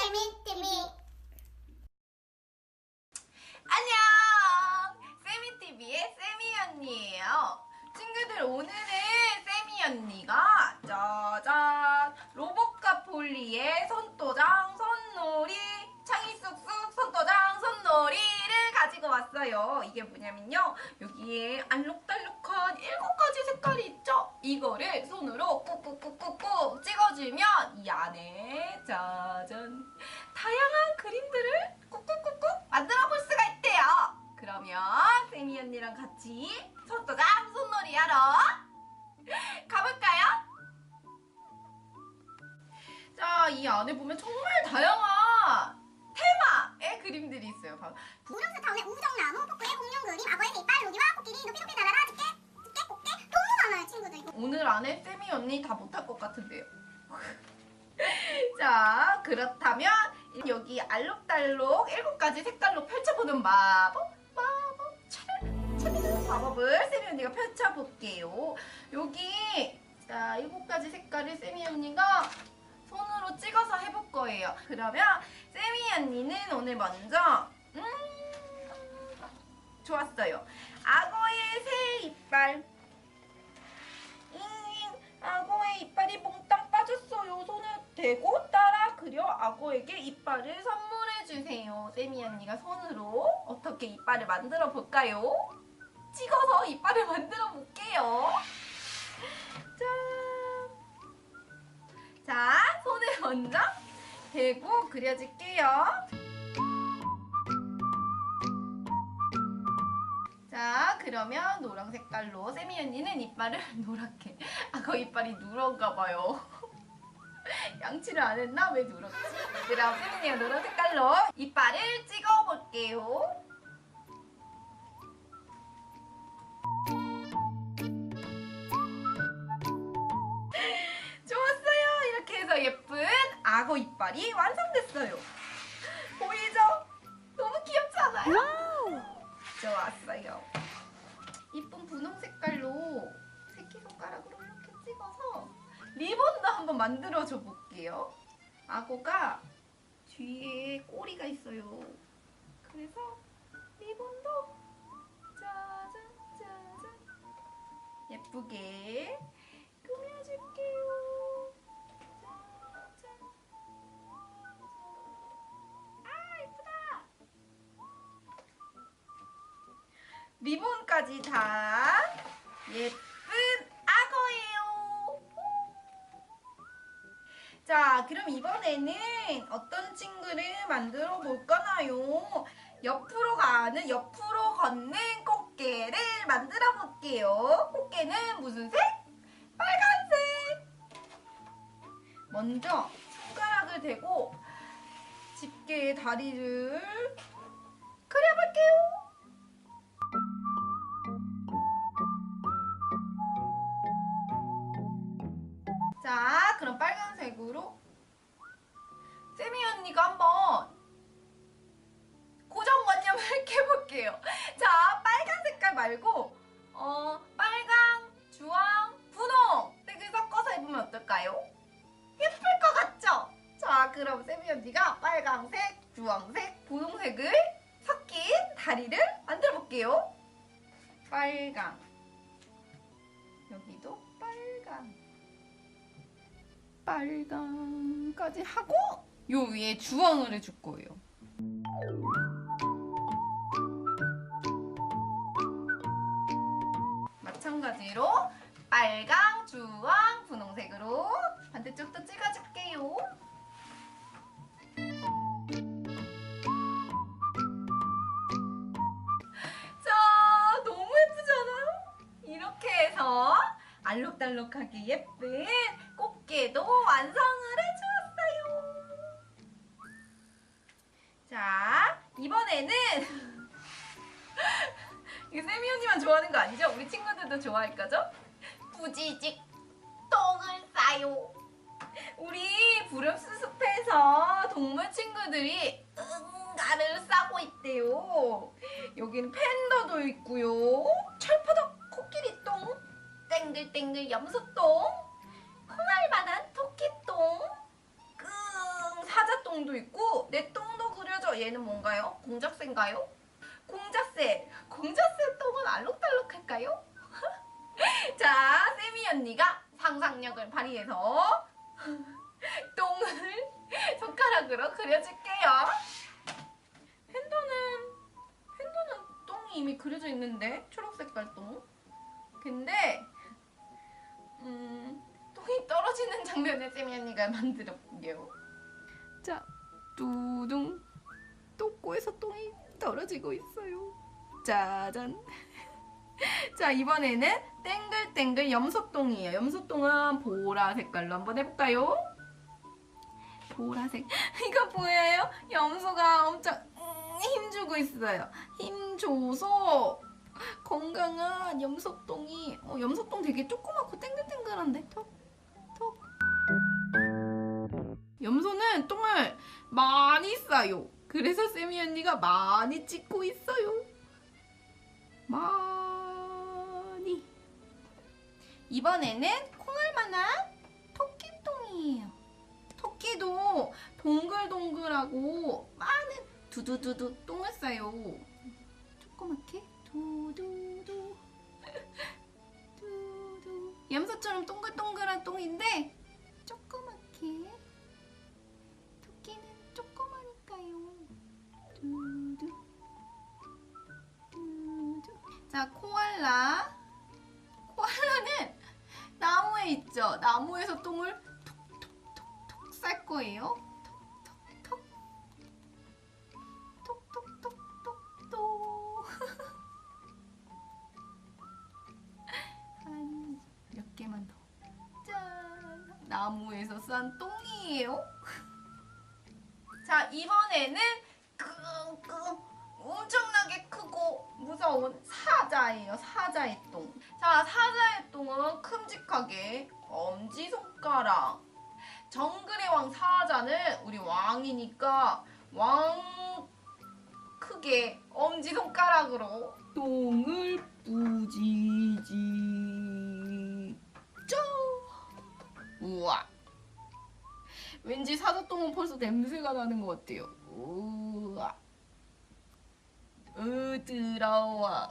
세미TV 안녕! 세미TV의 세미 언니예요. 친구들 오늘은 세미 언니가 짜잔 로봇카 폴리의 손도장 왔어요. 이게 뭐냐면요. 여기에 알록달록한 일곱 가지 색깔이 있죠? 이거를 손으로 꾹꾹꾹꾹꾹 찍어주면 이 안에 짜잔 다양한 그림들을 꾹꾹꾹꾹 만들어 볼 수가 있대요. 그러면 세미 언니랑 같이 손도장 손놀이 하러 가볼까요? 자, 이 안에 보면 정말 다양한 그림들이 있어요. 봐. 우렁스 타운의 우정나무 폭구의 공룡 그림 악어의 이빨 로기와 코끼리 높이 높이 날아라 집게 집게 꽃게 너무 많아요 친구들 이거 오늘 안에 세미 언니 다 못할 것 같은데요. 자, 그렇다면 여기 알록달록 일곱 가지 색깔로 펼쳐보는 마법, 마법, 참, 재밌는 마법을 세미 언니가 펼쳐볼게요. 여기 자 일곱 가지 색깔을 세미 언니가 손으로 찍어서 해볼 거예요. 그러면 세미 언니는 오늘 먼저 음 좋았어요. 악어의 새 이빨. 잉, 악어의 이빨이 몽땅 빠졌어요. 손을 대고 따라 그려 악어에게 이빨을 선물해 주세요. 세미 언니가 손으로 어떻게 이빨을 만들어 볼까요? 찍어서 이빨을 만들어 볼게요. 짠. 자, 손을 먼저 대고 그려줄게요. 자, 그러면 노란 색깔로 세미 언니는 이빨을 노랗게. 악어 이빨이 누런가 봐요. 양치를 안 했나? 왜 누렇지? 그럼 세미 언니가 노란 색깔로 이빨을 찍어 볼게요. 좋았어요. 악어 이빨이 완성됐어요. 보이죠? 너무 귀엽지 않아요? 좋았어요. 이쁜 분홍 색깔로 새끼손가락으로 이렇게 찍어서 리본도 한번 만들어줘 볼게요. 악어가 뒤에 꼬리가 있어요. 그래서 리본도 짜잔 짜잔 예쁘게 리본까지 다 예쁜 악어예요. 자, 그럼 이번에는 어떤 친구를 만들어 볼까나요? 옆으로 가는, 옆으로 걷는 꽃게를 만들어 볼게요. 꽃게는 무슨 색? 빨간색! 먼저 손가락을 대고 집게의 다리를 빨간색으로 세미 언니가 한번 고정관념을 해볼게요. 자, 빨간 색깔 말고 어 빨강, 주황, 분홍 색을 섞어서 해보면 어떨까요? 예쁠 것 같죠? 자, 그럼 세미 언니가 빨강색, 주황색, 분홍색을 섞인 다리를 만들어 볼게요. 빨강 여기도 빨강 빨강까지 하고 요 위에 주황을 해줄 거예요. 마찬가지로 빨강, 주황, 분홍색으로 반대쪽도 찍어줄게요. 자, 너무 예쁘지 않아요? 이렇게 해서 알록달록하게 예쁜 꽃게도 완성을 해주었어요. 자, 이번에는 이거 세미 언니만 좋아하는 거 아니죠? 우리 친구들도 좋아할 거죠? 부지직 똥을 싸요. 우리 부름수습해서 동물 친구들이 응가를 싸고 있대요. 여기는 팬더도 있고요. 철푸덕 코끼리 똥, 땡글땡글 염소똥, 콩알만한 토끼똥, 끙 사자똥 똥도 있고 내 똥도 그려져. 얘는 뭔가요? 공작새인가요? 공작새. 공작새 똥은 알록달록할까요? 자, 세미 언니가 상상력을 발휘해서 똥을 손가락으로 그려줄게요. 팬더는 팬더는 똥이 이미 그려져 있는데 초록 색깔 똥. 근데 떨어지는 장면을 세미 언니가 만들어 볼게요. 자, 두둥 똥꼬에서 똥이 떨어지고 있어요. 짜잔. 자 이번에는 땡글땡글 염소똥이에요. 염소똥은 보라 색깔로 한번 해볼까요? 보라색. 이거 보여요? 염소가 엄청 음, 힘주고 있어요. 힘줘서 건강한 염소똥이 어, 염소똥 되게 조그맣고 땡글땡글한데 염소는 똥을 많이 싸요. 그래서 세미 언니가 많이 찍고 있어요. 많이. 이번에는 콩알만한 토끼똥이에요. 토끼도 동글동글하고 많은 두두두두 똥을 싸요. 조그맣게 두두두 두두 염소처럼 동글동글한 똥인데 자 코알라 코알라는 나무에 있죠. 나무에서 똥을 톡톡톡톡 쌀 거예요. 톡톡톡 톡톡톡톡 한몇 개만 더. 짠! 나무에서 싼 똥이에요. 자, 이번에는 끙끙 엄청나게 무서운 사자예요. 사자의 똥. 자, 사자의 똥은 큼직하게 엄지손가락. 정글의 왕 사자는 우리 왕이니까 왕 크게 엄지손가락으로 똥을 뿌지지. 쪼! 우와. 왠지 사자똥은 벌써 냄새가 나는 것 같아요. 우와. 으드러워.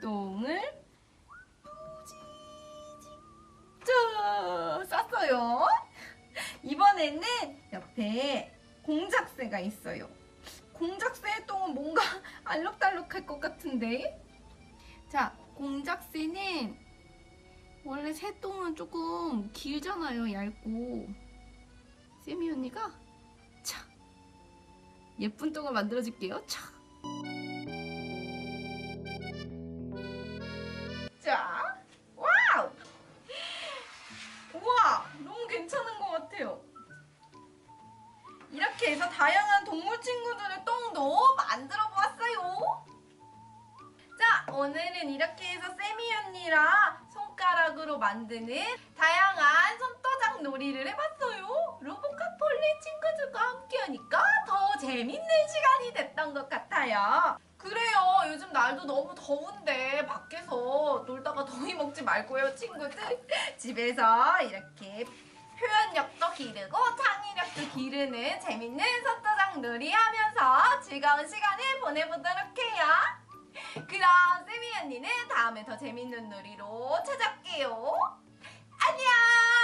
똥을. 짜! 쌌어요. 이번에는 옆에 공작새가 있어요. 공작새의 똥은 뭔가 알록달록할 것 같은데. 자, 공작새는 원래 새똥은 조금 길잖아요, 얇고. 세미 언니가 차 예쁜 똥을 만들어줄게요. 차. 만드는 다양한 손도장 놀이를 해봤어요. 로봇과 폴리 친구들과 함께 하니까 더 재밌는 시간이 됐던 것 같아요. 그래요. 요즘 날도 너무 더운데 밖에서 놀다가 더위 먹지 말고요, 친구들. 집에서 이렇게 표현력도 기르고 창의력도 기르는 재밌는 손도장 놀이 하면서 즐거운 시간을 보내보도록 해요. 그럼 세미 언니는 다음에 더 재밌는 놀이로 찾아올게요. 안녕!